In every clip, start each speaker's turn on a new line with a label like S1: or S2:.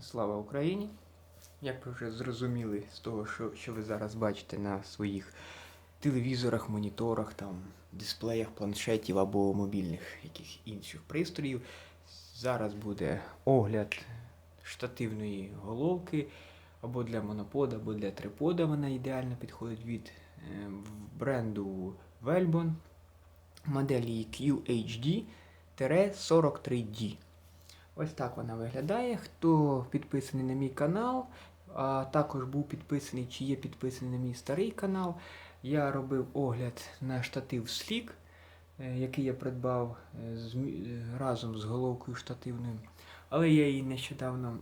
S1: Слава Україні! Як ви вже зрозуміли з того, що, що ви зараз бачите на своїх телевізорах, моніторах, там, дисплеях, планшетів або мобільних яких інших пристроїв, зараз буде огляд штативної головки або для монопода, або для трипода. Вона ідеально підходить від е, бренду Velbon моделі QHD-43D. Ось так вона виглядає. Хто підписаний на мій канал, а також був підписаний чи є підписаний на мій старий канал, я робив огляд на штатив Slick, е, який я придбав е, е, разом з головкою штативною. Але я її нещодавно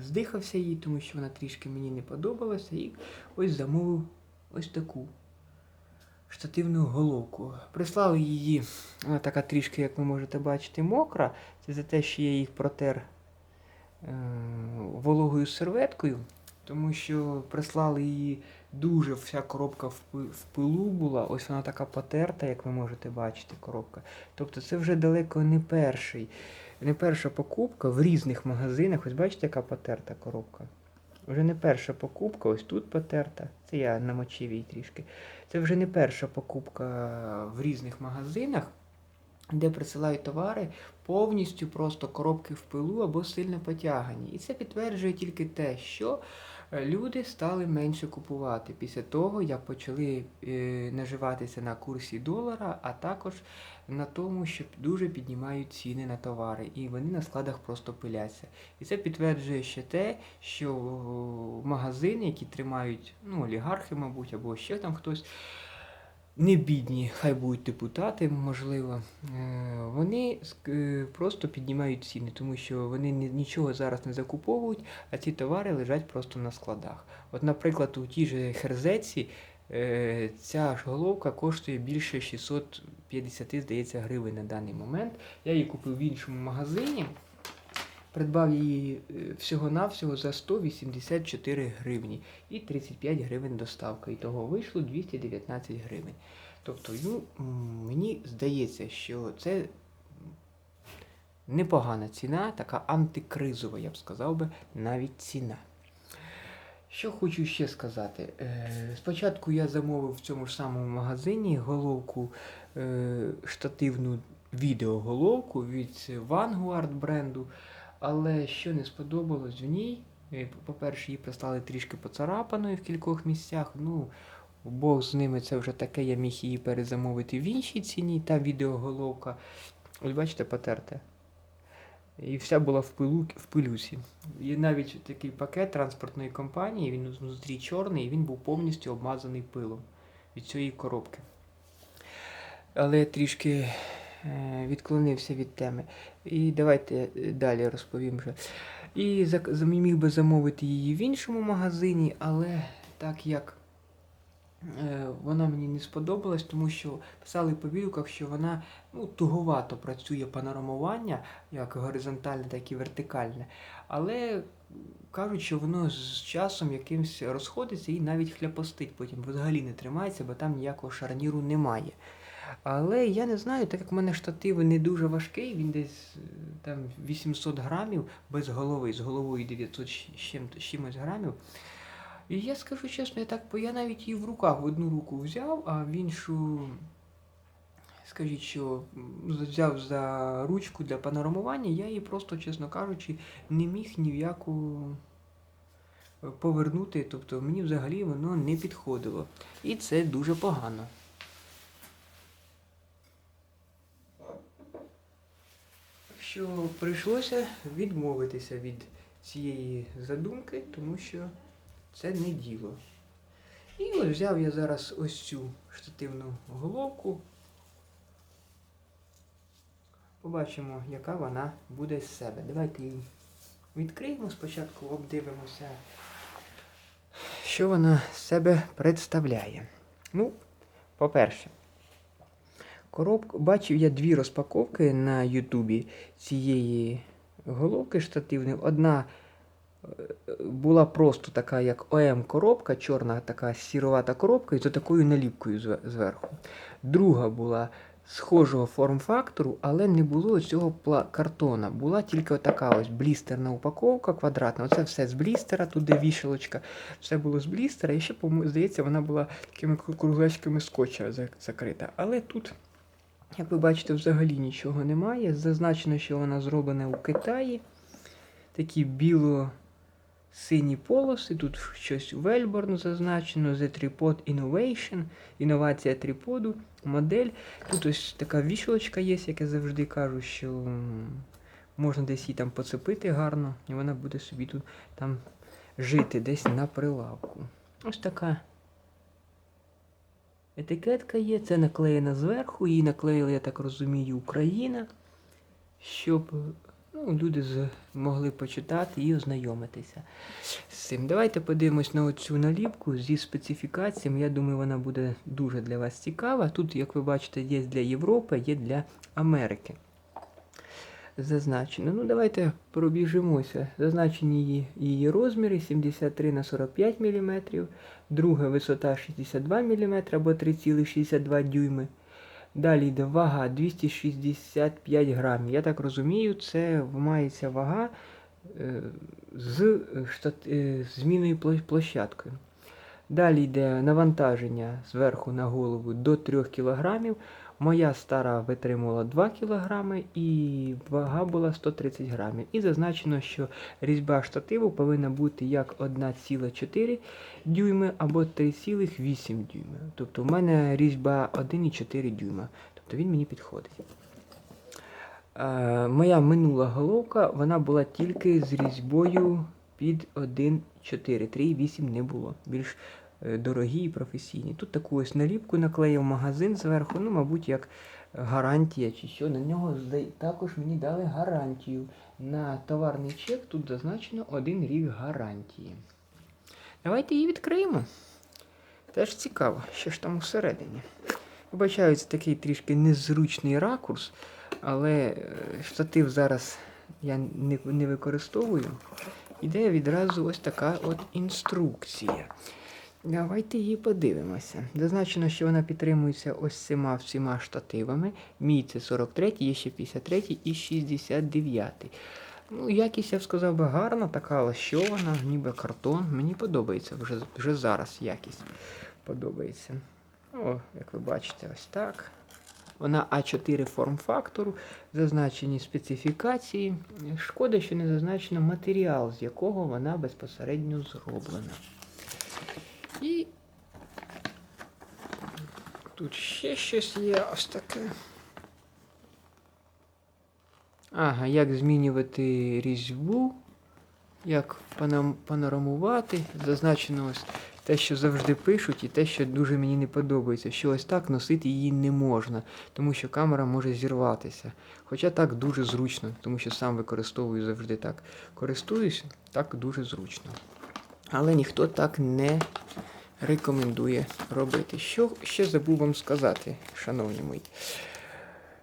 S1: здихався її, тому що вона трішки мені не подобалася. І ось замовив ось таку штативну головку. Прислали її, вона така трішки, як ви можете бачити, мокра. Це за те, що я їх протер е, вологою серветкою, тому що прислали її дуже вся коробка в, в пилу була. Ось вона така потерта, як ви можете бачити, коробка. Тобто це вже далеко не перший, не перша покупка в різних магазинах. Ось бачите, яка потерта коробка. Вже не перша покупка, ось тут потерта. Це я намочив її трішки. Це вже не перша покупка в різних магазинах, де присилають товари повністю просто коробки в пилу або сильно потягані. І це підтверджує тільки те, що е, люди стали менше купувати після того, як почали е, наживатися на курсі долара, а також на тому, що дуже піднімають ціни на товари, і вони на складах просто пиляться. І це підтверджує ще те, що магазини, які тримають ну, олігархи, мабуть, або ще там хтось. Не бідні, хай будуть депутати, можливо. е, Вони е, просто піднімають ціни, тому що вони нічого зараз не закуповують, а ці товари лежать просто на складах. От, наприклад, у тій же Херзеці е, ця ж головка коштує більше 650, здається, гривень на даний момент. Я її купив в іншому магазині. Придбав її е, всього-навсього за 184 гривні і 35 гривень доставка. І того вийшло 219 гривень. Тобто, ну, мені здається, що це непогана ціна, така антикризова, я б сказав би, навіть ціна. Що хочу ще сказати. Е, Спочатку я замовив в цьому ж самому магазині головку е, штативну відеоголовку від Vanguard бренду. Але що не сподобалось в ній, е, по-перше, її прислали трішки поцарапаною в кількох місцях. Ну, Бог з ними це вже таке, я міг її перезамовити в іншій ціні, та відеоголовка. Ось бачите, потерте. І вся була в пилу, в пилюсі. Є навіть такий пакет транспортної компанії, він внутрі чорний, і він був повністю обмазаний пилом від цієї коробки. Але трішки відклонився від теми. І давайте е, далі розповім вже. І міг би замовити її в іншому магазині, але так як е, вона мені не сподобалась, тому що писали по відгуках, що вона ну, туговато працює панорамування, як горизонтальне, так і вертикальне. Але кажуть, що воно з часом якимось розходиться і навіть хляпостить, потім взагалі не тримається, бо там ніякого шарніру немає. Але я не знаю, так як в мене штатив не дуже важкий, він десь е, там 800 грамів без голови, з головою 900 з чим- чимось грамів. І я скажу чесно, я так, я навіть її в руках в одну руку взяв, а в іншу, скажіть, що взяв за ручку для панорамування, я її просто, чесно кажучи, не міг ні в яку е, повернути. Тобто мені взагалі воно не підходило. І це дуже погано. Що прийшлося відмовитися від цієї задумки, тому що це не діло. І ось взяв я зараз ось цю штативну головку. Побачимо, яка вона буде з себе. Давайте її відкриємо спочатку, обдивимося, що вона з себе представляє. Ну, по-перше, коробку. Бачив я дві розпаковки на Ютубі цієї головки штативної. Одна е, була просто така, як ОМ-коробка, чорна така сіровата коробка, і з такою наліпкою зверху. Друга була схожого форм-фактору, але не було цього картона. Була тільки отака ось блістерна упаковка квадратна. Оце все з блістера, туди вішалочка. Все було з блістера, і ще, здається, вона була такими круглечками скотча закрита. Але тут, як ви бачите, взагалі нічого немає. Зазначено, що вона зроблена у Китаї. Такі біло. Сині полоси, тут щось Wellborn зазначено, The Tripod Innovation, інновація триподу, модель. Тут ось така вішалочка є, як я завжди кажу, що можна десь її там поцепити гарно, і вона буде собі тут там жити десь на прилавку. Ось така етикетка є, це наклеєна зверху, її наклеїла, я так розумію, Україна, щоб Ну, люди змогли почитати і ознайомитися з цим. Давайте подивимось на оцю наліпку зі специфікаціями. Я думаю, вона буде дуже для вас цікава. Тут, як ви бачите, є для Європи, є для Америки. Зазначено. Ну, давайте пробіжимося. Зазначені її, її розміри 73 на 45 мм, друга висота 62 мм або 3,62 дюйми. Далі йде вага 265 грамів. Я так розумію, це мається вага е, з е, зміною площадкою. Далі йде навантаження зверху на голову до 3 кг. Моя стара витримувала 2 кг і вага була 130 грамів. І зазначено, що різьба штативу повинна бути як 1,4 дюйми або 3,8 дюйми. Тобто в мене різьба 1,4 дюйма. Тобто він мені підходить. Е, моя минула головка вона була тільки з різьбою під 1,4. 3,8 не було. Більш дорогі і професійні. Тут таку ось наліпку наклеїв магазин зверху, ну, мабуть, як гарантія чи що. На нього також мені дали гарантію. На товарний чек тут зазначено один рік гарантії. Давайте її відкриємо. Теж цікаво, що ж там усередині. Вибачаю, такий трішки незручний ракурс, але е, штатив зараз я не не використовую. Іде відразу ось така от інструкція. Давайте її подивимося. Зазначено, що вона підтримується ось цими всіма штативами. Мій це 43, є ще 53 і 69. Ну, Якість, я б сказав би, гарна, така лощована, ніби картон. Мені подобається вже вже зараз якість подобається. О, як ви бачите, ось так. Вона А4 форм-фактору, зазначені специфікації. Шкода, що не зазначено матеріал, з якого вона безпосередньо зроблена. І тут ще щось є ось таке. Ага, як змінювати різьбу, як панорамувати. Зазначено ось те, що завжди пишуть, і те, що дуже мені не подобається, що ось так носити її не можна, тому що камера може зірватися. Хоча так дуже зручно, тому що сам використовую завжди так. Користуюся, так дуже зручно. Але ніхто так не рекомендує робити. Що ще забув вам сказати, шановні мої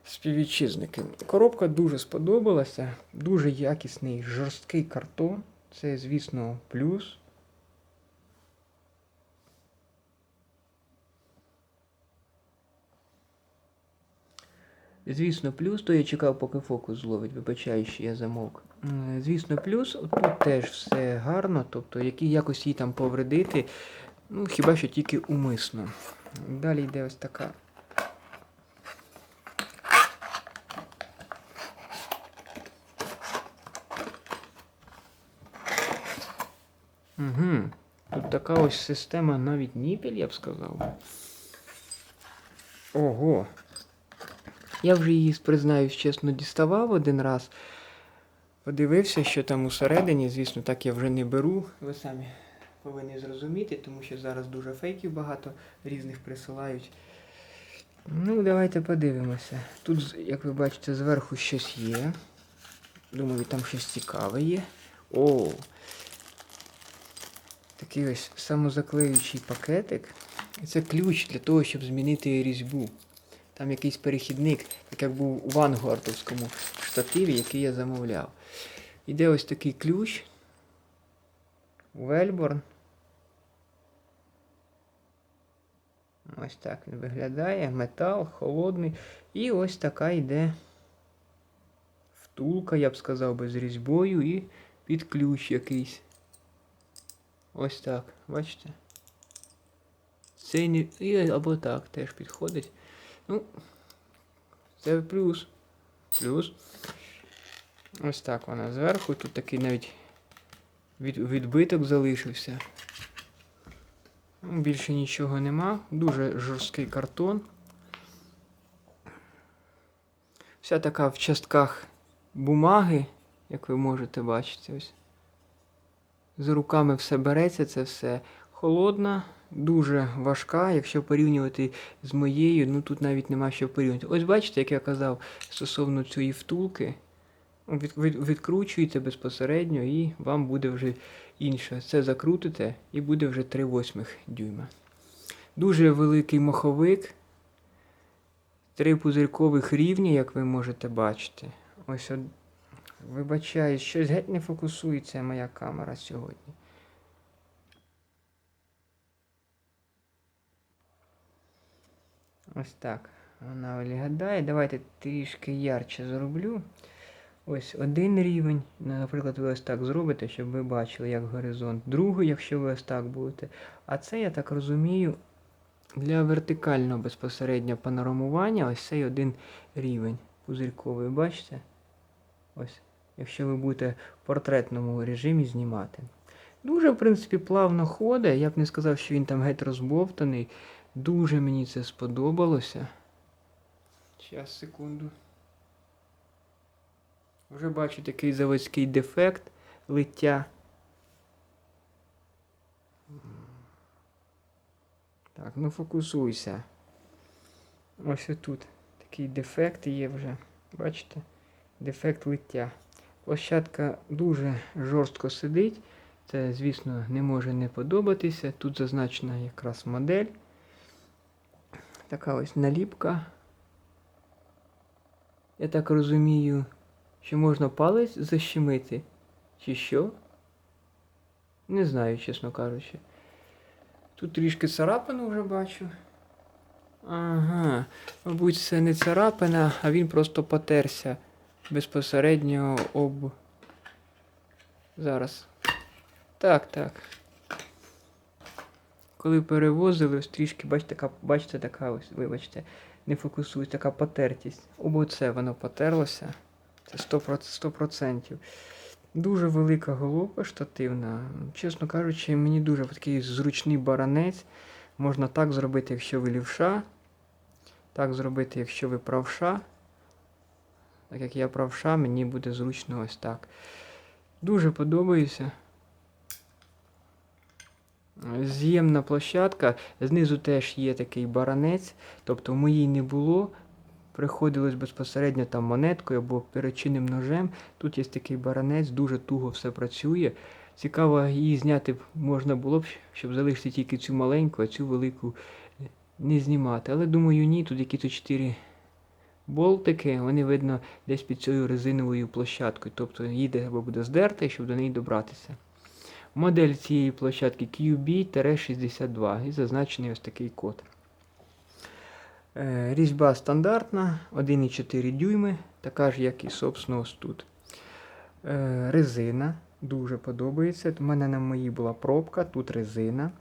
S1: співвітчизники. Коробка дуже сподобалася, дуже якісний жорсткий картон. Це, звісно, плюс. Звісно, плюс, то я чекав, поки фокус зловить, вибачаю, що я замовк. Звісно, плюс, тут теж все гарно, тобто які якось її там повредити, ну, хіба що тільки умисно. Далі йде ось така. Угу. Тут така ось система навіть ніпель, я б сказав. Ого. Я вже її, признаюсь, чесно, діставав один раз. Подивився, що там усередині, звісно, так я вже не беру. Ви самі повинні зрозуміти, тому що зараз дуже фейків багато різних присилають. Ну, давайте подивимося. Тут, як ви бачите, зверху щось є. Думаю, там щось цікаве є. О! Такий ось самозаклеючий пакетик. Це ключ для того, щоб змінити різьбу. Там якийсь перехідник, так як був у вангуардовському штативі, який я замовляв. Іде ось такий ключ. Вельборн. Ось так він виглядає. Метал, холодний. І ось така йде втулка, я б сказав би, з різьбою і під ключ якийсь. Ось так, бачите? Цей не... і або так теж підходить. Ну, це плюс. Плюс. Ось так вона зверху. Тут такий навіть від... відбиток залишився. Ну, Більше нічого нема. Дуже жорсткий картон. Вся така в частках бумаги, як ви можете бачити. Ось. З руками все береться, це все холодна, дуже важка. Якщо порівнювати з моєю, ну тут навіть нема що порівнювати. Ось бачите, як я казав стосовно цієї втулки. Від, від, відкручуєте безпосередньо і вам буде вже інше. Це закрутите і буде вже 3 восьмих дюйма. Дуже великий маховик. Три пузирькових рівні, як ви можете бачити. Ось. Вибачаю, щось геть не фокусується моя камера сьогодні. Ось так. Вона виглядає. Давайте трішки ярче зроблю. Ось один рівень. Наприклад, ви ось так зробите, щоб ви бачили, як горизонт. Другий, якщо ви ось так будете. А це, я так розумію, для вертикального безпосередньо панорамування ось цей один рівень пузирьковий. Бачите? Ось. Якщо ви будете в портретному режимі знімати. Дуже, в принципі, плавно ходить. Я б не сказав, що він там геть розбовтаний. Дуже мені це сподобалося. Зараз, секунду. Вже бачу такий заводський дефект лиття. Так, ну фокусуйся. Ось отут такий дефект є вже. Бачите? Дефект лиття. Площадка дуже жорстко сидить. Це, звісно, не може не подобатися. Тут зазначена якраз модель. Така ось наліпка. Я так розумію, що можна палець защемити. Чи що? Не знаю, чесно кажучи. Тут трішки царапину вже бачу. Ага, мабуть, це не царапина, а він просто потерся безпосередньо об. Зараз. Так, так. Коли перевозили, ось трішки, бачите, така, бачите, така ось, вибачте, не фокусуюсь, така потертість. Об оце воно потерлося. Це 100%. 100%. Дуже велика головка штативна. Чесно кажучи, мені дуже такий зручний баранець. Можна так зробити, якщо ви лівша. Так зробити, якщо ви правша. Так як я правша, мені буде зручно ось так. Дуже подобається. З'ємна площадка. Знизу теж є такий баранець. Тобто моїй не було. Приходилось безпосередньо там монеткою або перечинним ножем. Тут є такий баранець, дуже туго все працює. Цікаво, її зняти можна було б, щоб залишити тільки цю маленьку, а цю велику не знімати. Але думаю, ні, тут якісь 4 болтики, вони видно десь під цією резиновою площадкою. Тобто її треба буде здерти, щоб до неї добратися. Модель цієї площадки QB-62 і зазначений ось такий код. Е, Різьба стандартна, 1,4 дюйми, така ж, як і собственно ось тут. Е, Резина дуже подобається. У мене на моїй була пробка, тут резина.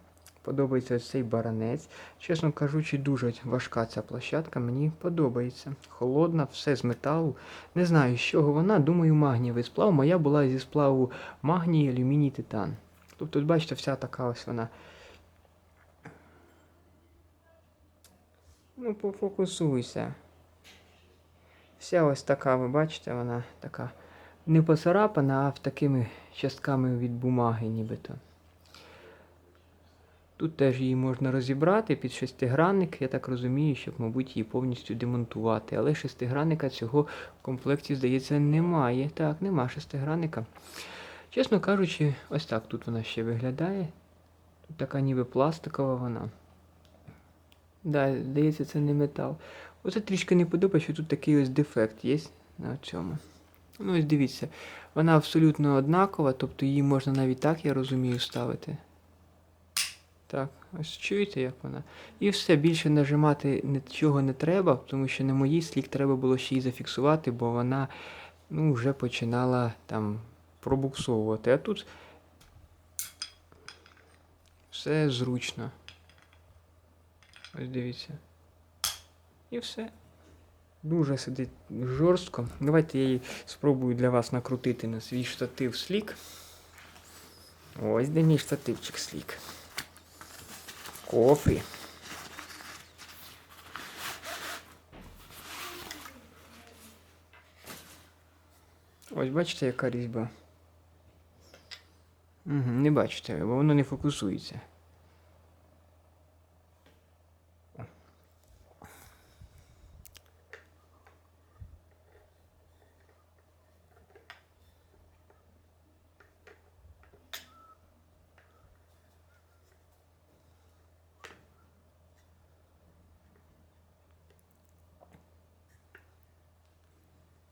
S1: Подобається цей баранець. Чесно кажучи, дуже важка ця площадка, мені подобається. Холодна, все з металу. Не знаю, з чого вона, думаю, магнієвий сплав. Моя була зі сплаву магній, алюміній, титан. Тобто, бачите, вся така ось вона. Ну, пофокусуйся. Вся ось така, ви бачите, вона така не поцарапана, а в такими частками від бумаги нібито. Тут теж її можна розібрати під шестигранник. Я так розумію, щоб, мабуть, її повністю демонтувати. Але шестигранника цього в комплекті, здається, немає. Так, нема шестигранника. Чесно кажучи, ось так тут вона ще виглядає. Тут така ніби пластикова вона. Да, здається, це не метал. Оце трішки не подобається, що тут такий ось дефект є на цьому. Ну ось дивіться, вона абсолютно однакова, тобто її можна навіть так, я розумію, ставити. Так, ось чуєте, як вона. І все, більше нажимати нічого не треба, тому що на моїй слік треба було ще її зафіксувати, бо вона ну, вже починала там пробуксовувати. А тут все зручно. Ось дивіться. І все. Дуже сидить жорстко. Давайте я її спробую для вас накрутити на свій штатив слік. Ось де мій штативчик слік. Кофі. Ось бачите, яка різьба. Угу, не бачите, бо воно не фокусується.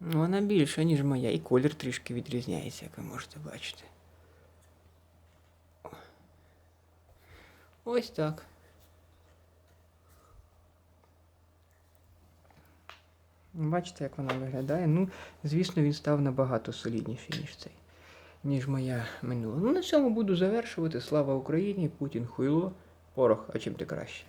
S1: Вона більша, ніж моя, і колір трішки відрізняється, як ви можете бачити. Ось так. Бачите, як вона виглядає. Ну, звісно, він став набагато солідніший, ніж цей, ніж моя минула. Ну, на цьому буду завершувати. Слава Україні, Путін хуйло, порох, а чим ти краще.